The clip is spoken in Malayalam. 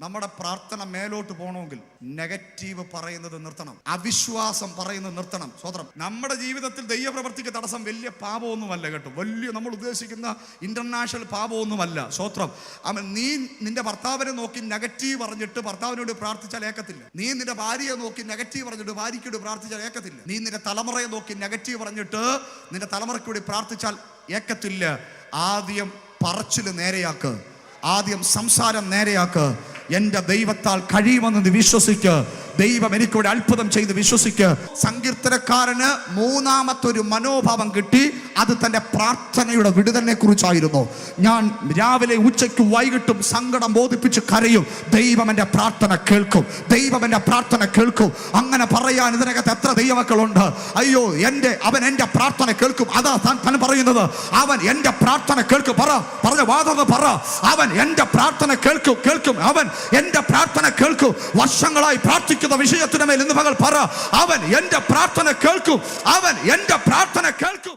നമ്മുടെ പ്രാർത്ഥന മേലോട്ട് പോകണമെങ്കിൽ നെഗറ്റീവ് പറയുന്നത് നിർത്തണം. അവിശ്വാസം പറയുന്നത് നിർത്തണം. സ്വതന്ത്രം നമ്മുടെ ജീവിതത്തിൽ ദൈവപ്രവർത്തിക്ക് തടസ്സം വലിയ പാപമൊന്നുമല്ല കേട്ടോ. വലിയ നമ്മൾ ഉദ്ദേശിക്കുന്ന ഇന്റർനാഷണൽ പാപമൊന്നുമല്ല. സ്വത്രം അവൻ നീ നിന്റെ ഭർത്താവിനെ നോക്കി നെഗറ്റീവ് പറഞ്ഞിട്ട് ഭർത്താവിനോട് പ്രാർത്ഥിച്ചാൽ ഏക്കത്തില്ല. നീ നിന്റെ ഭാര്യയെ നോക്കി നെഗറ്റീവ് പറഞ്ഞിട്ട് ഭാര്യയ്ക്കോട് പ്രാർത്ഥിച്ചാൽ ഏക്കത്തില്ല. നീ നിന്റെ തലമുറയെ നോക്കി നെഗറ്റീവ് പറഞ്ഞിട്ട് നിന്റെ തലമുറയ്ക്ക് വേണ്ടി പ്രാർത്ഥിച്ചാൽ ഏക്കത്തില്ല. ആദ്യം പറച്ചിൽ നേരെയാക്ക്. ആദ്യം സംസാരം നേരെയാക്ക്. എന്റെ ദൈവത്താൽ കഴിയുമെന്ന് നീ വിശ്വസിക്ക്. ദൈവം എനിക്കിവിടെ അത്ഭുതം ചെയ്ത് വിശ്വസിക്ക്. സങ്കീർത്തനക്കാരന് മൂന്നാമത്തെ ഒരു മനോഭാവം കിട്ടി. അത് തന്റെ പ്രാർത്ഥനയുടെ വിടുതലിനെ കുറിച്ചായിരുന്നു ഞാൻ രാവിലെ ഉച്ചയ്ക്ക് വൈകിട്ടും സങ്കടം ബോധിപ്പിച്ച് കരയും. ദൈവം എന്റെ പ്രാർത്ഥന കേൾക്കും. ദൈവം എന്റെ പ്രാർത്ഥന കേൾക്കും. അങ്ങനെ പറയാൻ ഇതിനകത്ത് എത്ര ദൈവമക്കളുണ്ട്? അയ്യോ എന്റെ അവൻ എന്റെ പ്രാർത്ഥന കേൾക്കും. അതാ താൻ താൻ പറയുന്നത്. അവൻ എന്റെ പ്രാർത്ഥന കേൾക്കും. പറ പറഞ്ഞ വാദം പറ. അവൻ എന്റെ പ്രാർത്ഥന കേൾക്കും കേൾക്കും. അവൻ എന്റെ പ്രാർത്ഥന കേൾക്കും. വർഷങ്ങളായി പ്രാർത്ഥിക്കുന്ന വിഷയത്തിന് മേൽ ഇന്ന് പകൽ പറ അവൻ എന്റെ പ്രാർത്ഥന കേൾക്കും അവൻ എന്റെ പ്രാർത്ഥന കേൾക്കും.